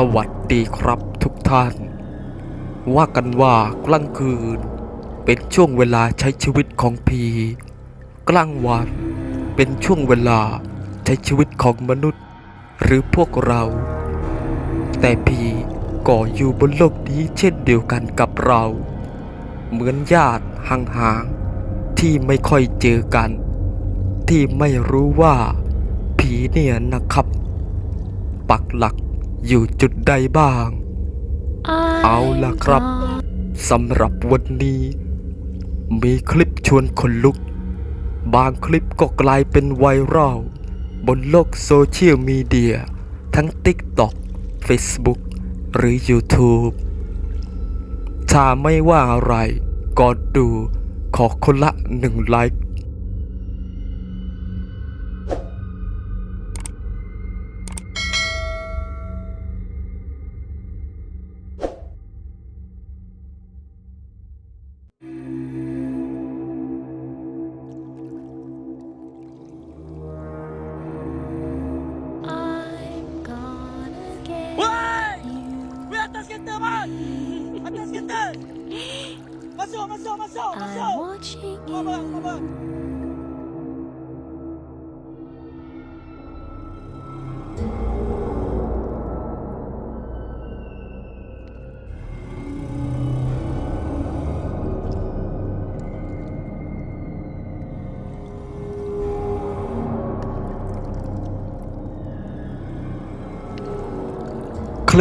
สวัสดีครับทุกท่าน ว่ากันว่ากลางคืน เป็นช่วงเวลาใช้ชีวิตของผีกลางวัน เป็นช่วงเวลาใช้ชีวิตของมนุษย์ หรือพวกเรา แต่ผีก็อยู่บนโลกนี้เช่นเดียวกันกับเรา เหมือนญาติห่างๆที่ไม่ค่อยเจอกัน ที่ไม่รู้ว่า ผีเนี่ยนะครับ ปักหลัก อยู่จุดใดบ้าง เอาล่ะครับสำหรับวันนี้ มีคลิปชวนขนลุก บางคลิปก็กลายเป็นไวรัลบนโลกโซเชียลมีเดีย ทั้ง TikTok Facebook หรือ YouTube ถ้าไม่ว่าอะไรก็ดูขอคนละหนึ่งไลค์ คล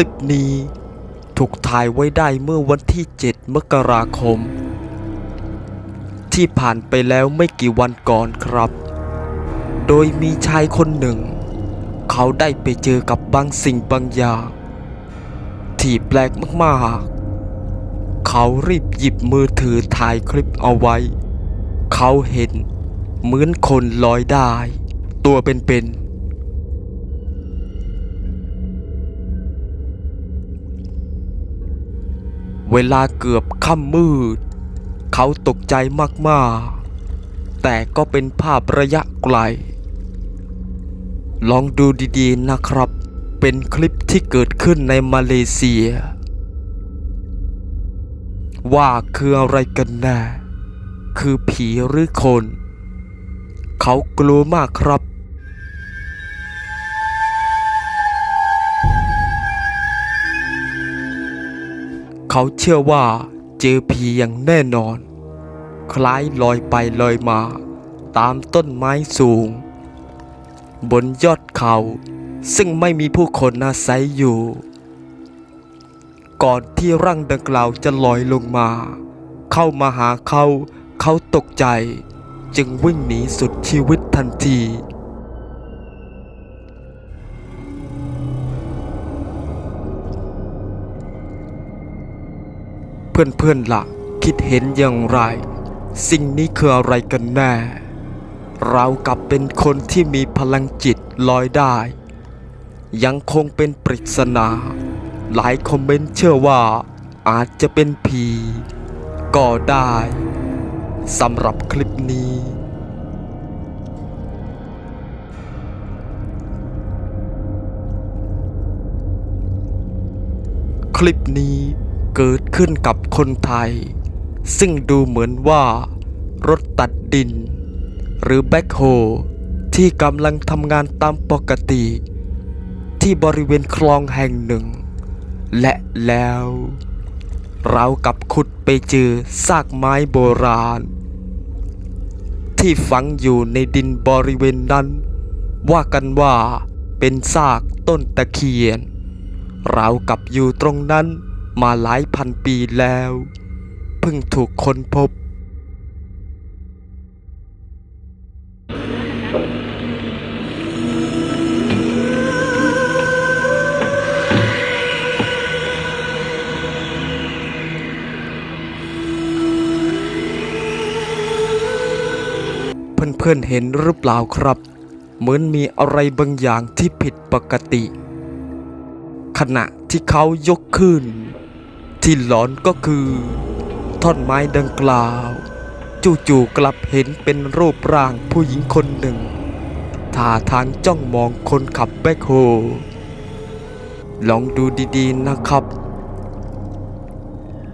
ิปนี้ถูกถ่ายไว้ได้เมื่อวันที่ 7 มกราคม ที่ผ่านไปแล้วไม่กี่วันก่อนครับ โดยมีชายคนหนึ่ง เขาได้ไปเจอกับบางสิ่งบางอย่าง ที่แปลกมากๆ เขารีบหยิบมือถือถ่ายคลิปเอาไว้ เขาเห็นเหมือนคนลอยได้ ตัวเป็นๆเวลาเกือบค่ำมืด เขาตกใจมากๆ แต่ก็เป็นภาพระยะไกล ลองดูดีๆนะครับ เป็นคลิปที่เกิดขึ้นในมาเลเซีย ว่าคืออะไรกันแน่คือผีหรือคน เขากลัวมากครับเขาเชื่อว่า เจอผีอย่างแน่นอน คล้ายลอยไปลอยมา ตามต้นไม้สูง บนยอดเขา ซึ่งไม่มีผู้คนอาศัยอยู่ ก่อนที่ร่างดังกล่าวจะลอยลงมา เข้ามาหาเขาเขาตกใจ จึงวิ่งหนีสุดชีวิตทันที เพื่อนๆละ่ะ คิดเห็นอย่างไร สิ่งนี้คืออะไรกันแน่ เรากลับเป็นคนที่มีพลังจิตลอยได้ ยังคงเป็นปริศนา หลายคอมเมนต์เชื่อว่า อาจจะเป็นผีก็ได้สำหรับคลิปนี้คลิปนี้ เกิดขึ้นกับคนไทย ซึ่งดูเหมือนว่า รถตัดดิน หรือแบ็คโฮที่กำลังทำงานตามปกติ ที่บริเวณคลองแห่งหนึ่ง และแล้ว เรากับขุดไปเจอซากไม้โบราณ ที่ฝังอยู่ในดินบริเวณนั้น ว่ากันว่าเป็นซากต้นตะเคียน เรากับอยู่ตรงนั้น มาหลายพันปีแล้ว เพิ่งถูกค้นพบ เพื่อนๆเห็นหรือเปล่าครับ เหมือนมีอะไรบางอย่างที่ผิดปกติ ขณะที่เขายกขึ้น ที่หลอนก็คือ ท่อนไม้ดังกล่าว จู่ๆกลับเห็นเป็นรูปร่างผู้หญิงคนหนึ่งท่าทางจ้องมองคนขับแบคโฮลองดูดีๆนะครับ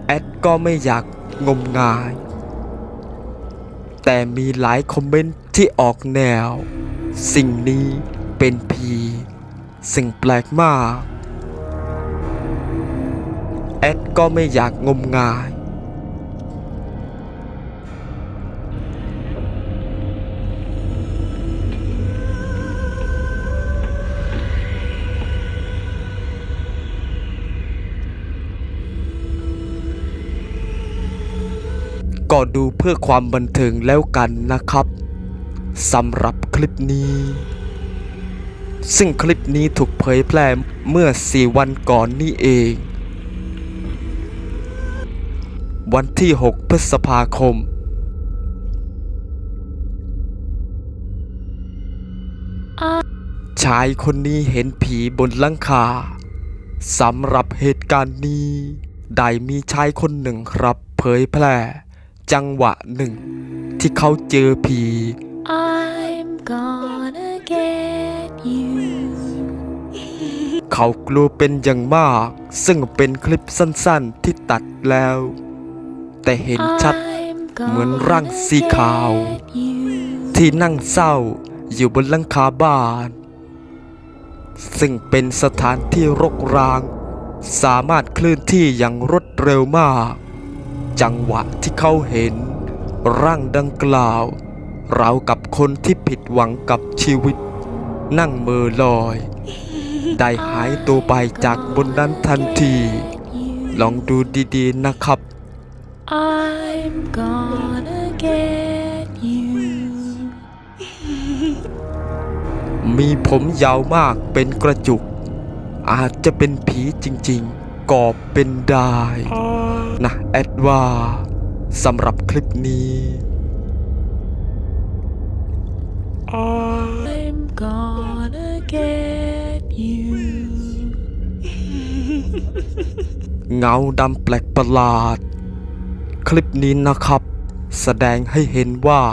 แอดก็ไม่อยากงมงาย แต่มีหลายคอมเมนต์ที่ออกแนว สิ่งนี้เป็นผี สิ่งแปลกมาก แอดก็ไม่อยากงมงาย ก็ดูเพื่อความบันเทิงแล้วกันนะครับสำหรับคลิปนี้ ซึ่งคลิปนี้ถูกเผยแพร่เมื่อ 4 วันก่อนนี่เอง วันที่ 6 พฤษภาคม ชายคนนี้เห็นผีบนหลังคาสำหรับเหตุการณ์นี้ ได้มีชายคนหนึ่งครับเผยแพร่ จังหวะหนึ่ง ที่เขาเจอผี I'm gonna get you. เขากลัวเป็นอย่างมาก ซึ่งเป็นคลิปสั้นๆที่ตัดแล้ว แต่เห็นชัด I'm เหมือนร่าง gonna สีขาว get you. ที่นั่งเศร้าอยู่บนหลังคาบ้าน ซึ่งเป็นสถานที่รกร้าง สามารถเคลื่อนที่อย่างรวดเร็วมาก จังหวะที่เขาเห็น ร่างดังกล่าวราวกับคนที่ผิดหวังกับชีวิต นั่งเมือลอย ได้หายตัวไปจากบนนั้นทันที You. ลองดูดีๆนะครับ I'm gonna get you. มีผมยาวมากเป็นกระจุก อาจจะเป็นผีจริงๆก็เป็นได้ นะแอดว่าสำหรับคลิปนี้ I'm gonna get you. เงาดำแปลกประหลาด คลิปนี้นะครับ แสดงให้เห็นว่า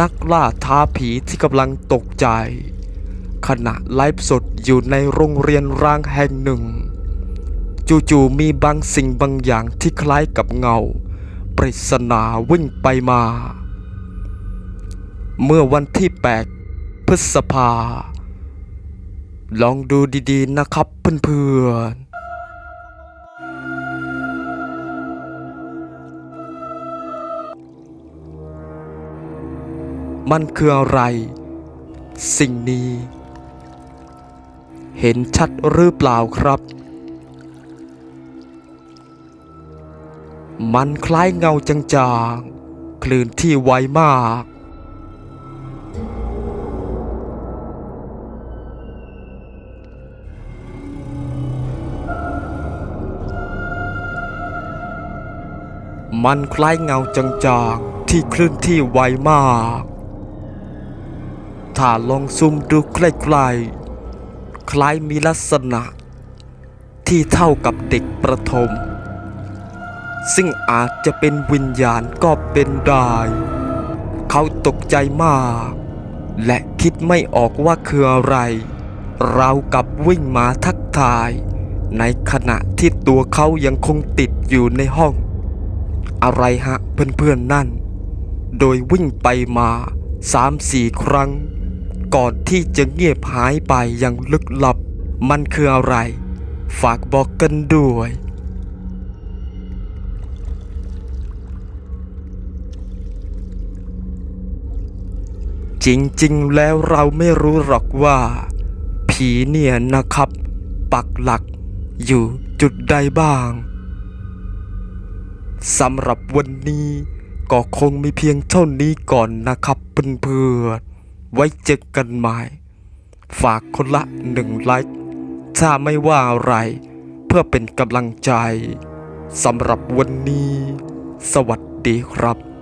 นักล่าท้าผีที่กำลังตกใจ ขณะไลฟ์สดอยู่ในโรงเรียนร้างแห่งหนึ่ง จู่ๆมีบางสิ่งบางอย่างที่คล้ายกับเงา ปริศนาวิ่งไปมา เมื่อวันที่ 8 พฤษภา ลองดูดีๆนะครับเพื่อนๆ มันคืออะไร สิ่งนี้ เห็นชัดหรือเปล่าครับ มันคล้ายเงาจางๆ คลื่นที่ไวมาก มันคล้ายเงาจางๆ ที่คลื่นที่ไวมาก ถ้าลองซูมดูใกล้ๆ คล้ายมีลักษณะ ที่เท่ากับเด็กประถม ซึ่งอาจจะเป็นวิญญาณก็เป็นได้ เขาตกใจมาก และคิดไม่ออกว่าคืออะไร เรากับวิ่งมาทักทาย ในขณะที่ตัวเขายังคงติดอยู่ในห้อง อะไรฮะเพื่อนๆนั่น โดยวิ่งไปมาสามสี่ครั้ง ก่อนที่จะเงียบหายไปอย่างลึกลับ มันคืออะไร ฝากบอกกันด้วยจริงๆ แล้วเราไม่รู้หรอกว่า ผีเนี่ยนะครับ ปักหลักอยู่จุดใดบ้างสำหรับวันนี้ก็คงมีเพียงเท่านี้ก่อนนะครับเพื่อนๆ ไว้เจอกันใหม่ ฝากคนละหนึ่งไลค์ถ้าไม่ว่าอะไร เพื่อเป็นกำลังใจสำหรับวันนี้ สวัสดีครับ